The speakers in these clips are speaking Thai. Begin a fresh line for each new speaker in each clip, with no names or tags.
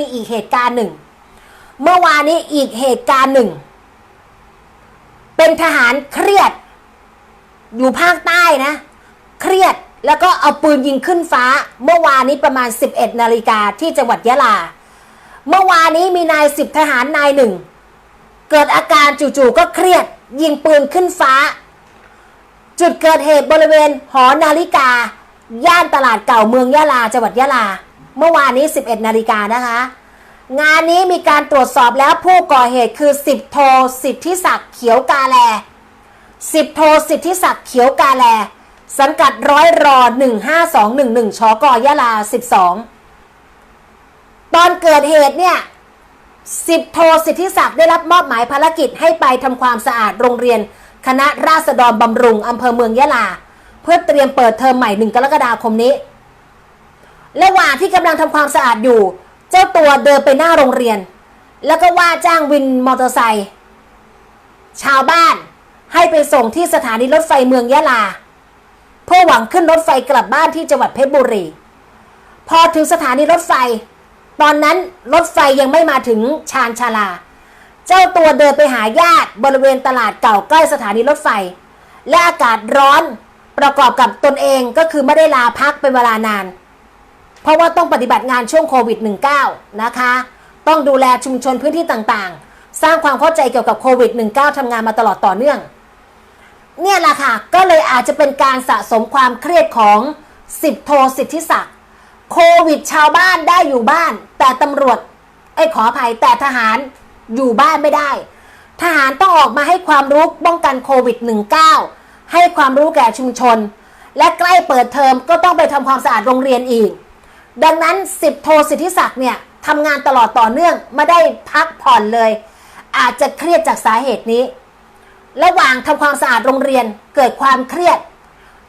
มีอีกเหตุการณ์หนึ่ง เมื่อวานนี้อีกเหตุการณ์หนึ่ง เป็นทหารเครียด อยู่ภาคใต้นะ เครียดแล้วก็เอาปืนยิงขึ้นฟ้า เมื่อวานนี้ประมาณ 11นาฬิกาที่จังหวัดยะลา เมื่อวานนี้มีนายสิบทหารนายหนึ่ง เกิดอาการจู่ๆก็เครียด ยิงปืนขึ้นฟ้า จุดเกิดเหตุบริเวณหอนาฬิกา ย่านตลาดเก่าเมืองยะลาจังหวัดยะลา เมื่อวานนี้ 11 นาฬิกานะคะ งานนี้มีการตรวจสอบแล้วผู้ก่อเหตุคือ 10 โทสิทธิศักดิ์เขียวกาแล 10 โทสิทธิศักดิ์เขียวกาแล สังกัดร้อยรอ 15211ชกยะลา 12 ตอนเกิดเหตุเนี่ยสิบโทสิทธิศักดิ์ได้รับมอบหมายภารกิจให้ไปทำความสะอาดโรงเรียน คณะราษฎรบำรุงอำเภอเมืองยะลา เพื่อเตรียมเปิดเทอมใหม่หนึ่งกรกฎาคมนี้ ระหว่างที่กำลังทำความสะอาดอยู่ เจ้าตัวเดินไปหน้าโรงเรียน แล้วก็ว่าจ้างวินมอเตอร์ไซค์ชาวบ้านให้ไปส่งที่สถานีรถไฟเมืองยะลา เพื่อหวังขึ้นรถไฟกลับบ้านที่จังหวัดเพชรบุรี พอถึงสถานีรถไฟ ตอนนั้นรถไฟยังไม่มาถึงชานชาลา เจ้าตัวเดินไปหาญาติบริเวณตลาดเก่าใกล้สถานีรถไฟ และอากาศร้อนประกอบกับตนเองก็คือไม่ได้ลาพักเป็นเวลานาน เพราะว่าต้องปฏิบัติงานช่วงโควิด -19 นะคะ ต้องดูแลชุมชนพื้นที่ต่างๆ สร้างความเข้าใจเกี่ยวกับโควิด -19 ทำงานมาตลอดต่อเนื่อง เนี่ยแหละค่ะ ก็เลยอาจจะเป็นการสะสมความเครียดของสิบโทสิทธิศักดิ์โควิดชาวบ้านได้อยู่บ้าน แต่ตำรวจไอ้ขออภัยแต่ทหารอยู่บ้านไม่ได้ ทหารต้องออกมาให้ความรู้ป้องกันโควิด -19 ให้ความรู้แก่ชุมชน และใกล้เปิดเทอมก็ต้องไปทำความสะอาดโรงเรียนอีก ดังนั้นสิบโทสิทธิศักดิ์เนี่ยทำงานตลอดต่อเนื่องไม่ได้พักผ่อนเลย อาจจะเครียดจากสาเหตุนี้ ระหว่างทำความสะอาดโรงเรียนเกิดความเครียด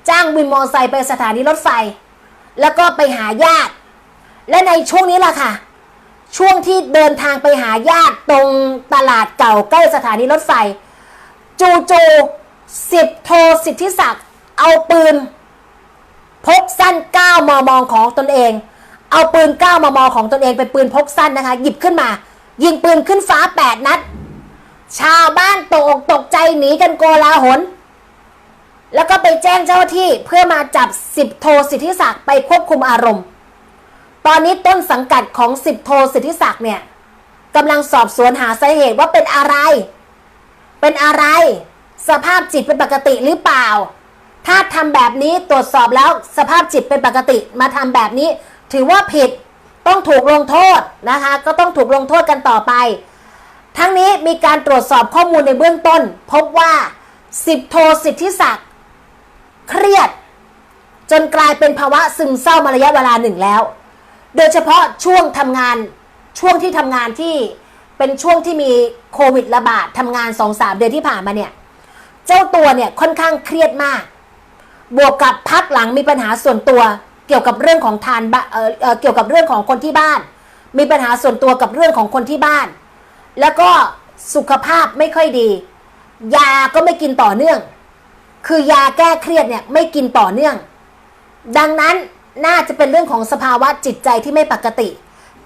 จ้างวินมอเตอร์ไซค์ไปสถานีรถไฟ แล้วก็ไปหาญาติ และในช่วงนี้ล่ะค่ะ ช่วงที่เดินทางไปหาญาติตรงตลาดเก่าใกล้สถานีรถไฟ จูจูสิบโทสิทธิศักดิ์เอาปืน พกสั้น9มมของตนเอง เอาปืน 9 มม ของตนเองเป็นปืนพกสั้นนะคะ หยิบขึ้นมา ยิงปืนขึ้นฟ้า 8 นัด ชาวบ้านตกตกใจหนีกันโกลาหล แล้วก็ไปแจ้งเจ้าหน้าที่เพื่อมาจับสิบโทสิทธิศักดิ์ไปควบคุมอารมณ์ ตอนนี้ต้นสังกัดของสิบโทสิทธิศักดิ์เนี่ยกำลังสอบสวนหาสาเหตุว่าเป็นอะไร เป็นอะไร สภาพจิตเป็นปกติหรือเปล่า ถ้าทำแบบนี้ตรวจสอบแล้วสภาพจิตเป็นปกติมาทำแบบนี้ ถือว่าผิดต้องถูกลงโทษนะคะ ก็ต้องถูกลงโทษกันต่อไป ทั้งนี้มีการตรวจสอบข้อมูลในเบื้องต้น พบว่าสิบโทสิทธิศักดิ์เครียด จนกลายเป็นภาวะซึมเศร้ามาระยะเวลาหนึ่งแล้ว โดยเฉพาะช่วงทำงานช่วงที่ทำงานที่เป็นช่วงที่มีโควิดระบาดทำงานสองสามเดือนที่ผ่านมาเนี่ย เจ้าตัวเนี่ยค่อนข้างเครียดมาก บวกกับพักหลังมีปัญหาส่วนตัว เกี่ยวกับเรื่องของทานเอ่อเอ่อเกี่ยวกับเรื่องของคนที่บ้าน มีปัญหาส่วนตัวกับเรื่องของคนที่บ้าน แล้วก็สุขภาพไม่ค่อยดี ยาก็ไม่กินต่อเนื่อง คือยาแก้เครียดเนี่ยไม่กินต่อเนื่อง ดังนั้นน่าจะเป็นเรื่องของสภาวะจิตใจที่ไม่ปกติ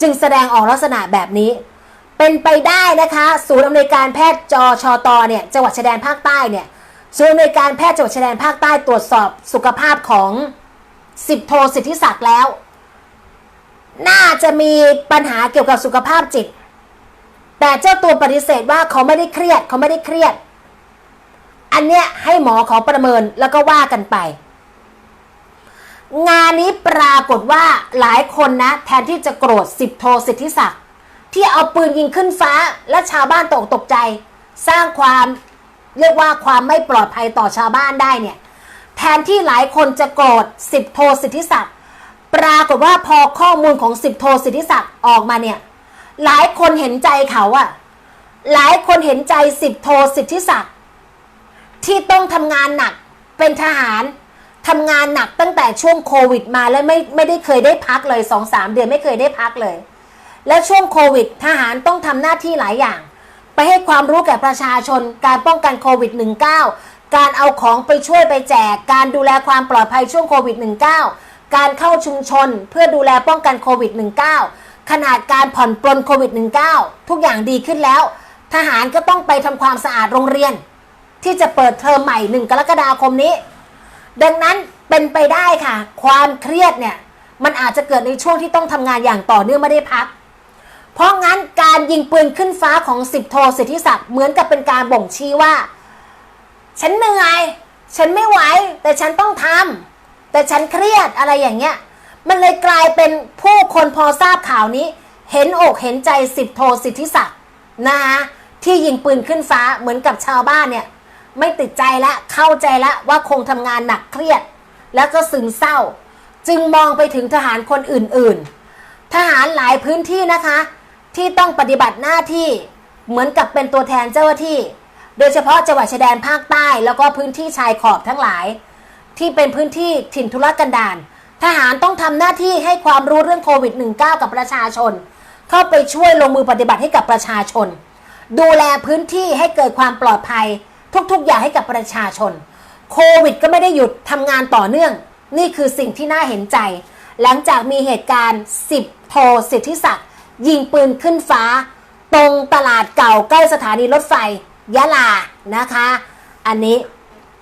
จึงแสดงออกลักษณะแบบนี้ เป็นไปได้นะคะศูนย์อำนวยการแพทย์จอชอตอเนี่ยจังหวัดชายแดนภาคใต้เนี่ยศูนย์อำนวยการแพทย์จังหวัดชายแดนภาคใต้ตรวจสอบสุขภาพของ สิบโทสิทธิศักดิ์แล้ว น่าจะมีปัญหาเกี่ยวกับสุขภาพจิต แต่เจ้าตัวปฏิเสธว่าเขาไม่ได้เครียดเขาไม่ได้เครียด อันเนี้ยให้หมอเขาประเมินแล้วก็ว่ากันไป งานนี้ปรากฏว่าหลายคนนะ แทนที่จะโกรธสิบโทสิทธิศักดิ์ที่เอาปืนยิงขึ้นฟ้าและชาวบ้านตกตกใจ สร้างความเรียกว่าความไม่ปลอดภัยต่อชาวบ้านได้เนี่ย แทนที่หลายคนจะโกรธสิบโทสิทธิศักดิ์ปรากฏว่าพอข้อมูลของสิบโทสิทธิศักดิ์ออกมาเนี่ยหลายคนเห็นใจเขาอะหลายคนเห็นใจสิบโทสิทธิศักดิ์ที่ต้องทำงานหนักเป็นทหารทำงานหนักตั้งแต่ช่วงโควิดมาแล้วไม่ไม่ได้เคยได้พักเลยสองสามเดือนไม่เคยได้พักเลย และช่วงโควิดทหารต้องทำหน้าที่หลายอย่าง ไปให้ความรู้แก่ประชาชนการป้องกันโควิด -19 การเอาของไปช่วยไปแจก การดูแลความปลอดภัยช่วงโควิด -19 การเข้าชุมชนเพื่อดูแลป้องกันโควิด -19 ขนาดการผ่อนปลนโควิด -19 ทุกอย่างดีขึ้นแล้ว ทหารก็ต้องไปทำความสะอาดโรงเรียน ที่จะเปิดเทอมใหม่1กรกฎาคมนี้ ดังนั้นเป็นไปได้ค่ะ ความเครียดเนี่ยมันอาจจะเกิดในช่วงที่ต้องทำงานอย่างต่อเนื่องไม่ได้พัก เพราะงั้นการยิงปืนขึ้นฟ้าของสิบโทสิทธิศักดิ์เหมือนกับเป็นการบ่งชี้ว่า ฉันเหนื่อย ฉันไม่ไหว แต่ฉันต้องทำแต่ฉันเครียดอะไรอย่างเงี้ย มันเลยกลายเป็นผู้คนพอทราบข่าวนี้ เห็นอกเห็นใจสิบโทสิทธิศักดิ์นะคะที่ยิงปืนขึ้นฟ้าเหมือนกับชาวบ้านเนี่ย ไม่ติดใจละเข้าใจละว่าคงทำงานหนักเครียด แล้วก็ซึมเศร้า จึงมองไปถึงทหารคนอื่นๆ ทหารหลายพื้นที่นะคะ ที่ต้องปฏิบัติหน้าที่เหมือนกับเป็นตัวแทนเจ้าหน้าที่ โดยเฉพาะจังหวัดชายแดนภาคใต้ แล้วก็พื้นที่ชายขอบทั้งหลาย ที่เป็นพื้นที่ถิ่นทุรกันดารทหารต้องทำหน้าที่ให้ความรู้เรื่องโควิด -19 กับประชาชน เข้าไปช่วยลงมือปฏิบัติให้กับประชาชน ดูแลพื้นที่ให้เกิดความปลอดภัย ทุกๆ อย่างให้กับประชาชน โควิด ก็ไม่ได้หยุดทำงานต่อเนื่อง นี่คือสิ่งที่น่าเห็นใจ หลังจากมีเหตุการณ์ 10 โทสิทธิศักดิ์ยิงปืนขึ้นฟ้า ตรงตลาดเก่าใกล้สถานีรถไฟ ยะลานะคะ อันนี้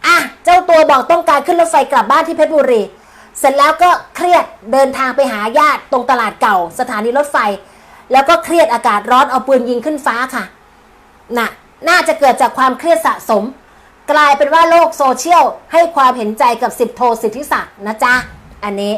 อะเจ้าตัวบอกต้องการขึ้นรถไฟกลับบ้านที่เพชรบุรี เสร็จแล้วก็เครียดเดินทางไปหาญาติตรงตลาดเก่า สถานีรถไฟ แล้วก็เครียดอากาศร้อนเอาปืนยิงขึ้นฟ้าค่ะน่ะน่าจะเกิดจากความเครียดสะสม กลายเป็นว่าโลกโซเชียลให้ความเห็นใจกับสิบโทสิทธิศักดิ์นะจ๊ะอันนี้